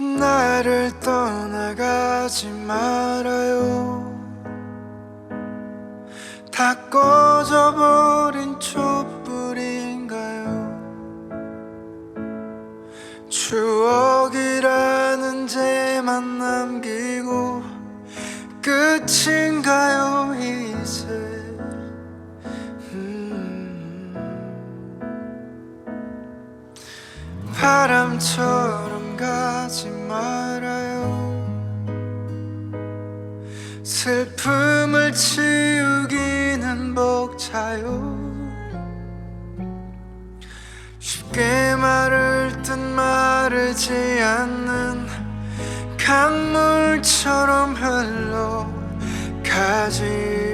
나를 떠나가지 말아요. 다 꺼져버린 촛불인가요? 추억이라는 죄만 남기고 끝인가요 이제? 음. 바람처럼 가지 말아요. 슬픔을 치우기는 벅차요. 쉽게 마를 듯 마르지 않는 강물처럼 흘러가지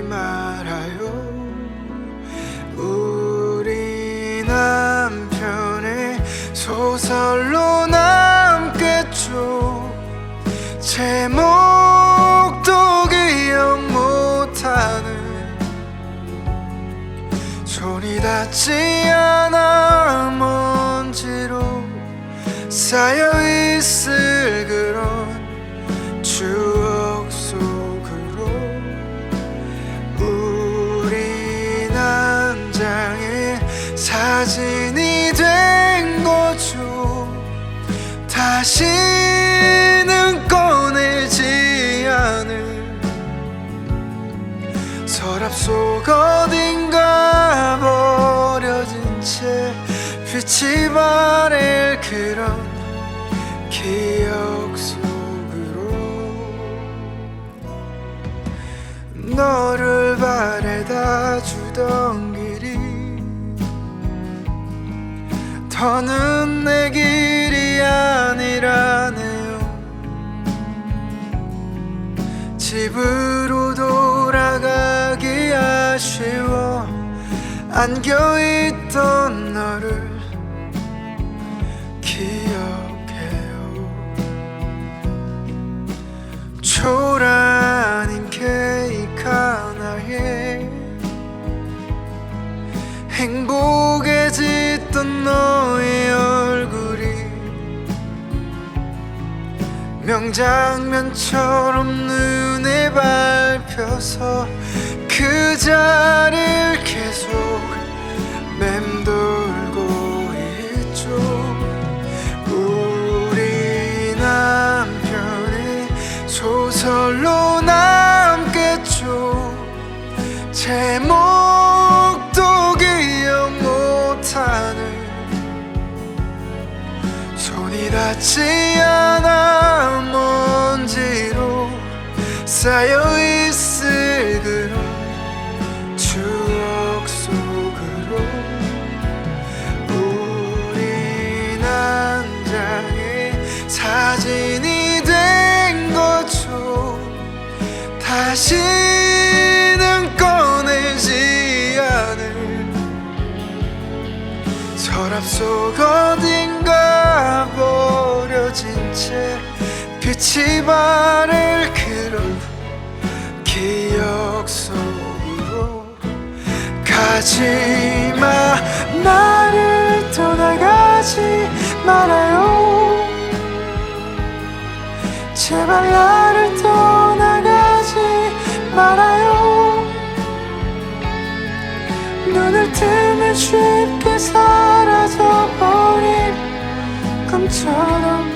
말아요. 우리 남편의 소설로 제목도 기억 못하는 손이 닿지 않아 먼지로 쌓여 있을 그런 추억 속으로 우린 한 장의 사진이 된 거죠. 다시 빛이 바래 그런 기억 속으로 너를 바래다 주던 길이 더는 내 길이 아니라네요. 집으로 돌아가기 아쉬워. 안겨있던 너를 기억해요. 초라한 케이크 하나에 행복에 짙던 너의 얼굴이 명장면처럼 눈에 밟혀서 그 자리를 소설로 남겠죠. 제목도 기억 못하는 손이 닿지 않아 먼지로 쌓여있 다시는 꺼내지 않을 서랍 속 어딘가 버려진 채 빛이 바를 그런 기억 속으로 가지마. 나를 떠나가지 말아요. 제발 나를 떠나가지 말아요. 눈을 뜨면 쉽게 사라져버린 꿈처럼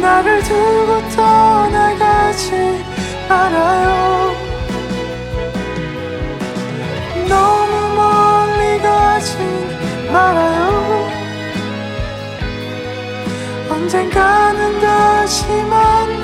나를 두고 떠나가지 말아요. 너무 멀리 가진 말아요. 언젠가는 다시 만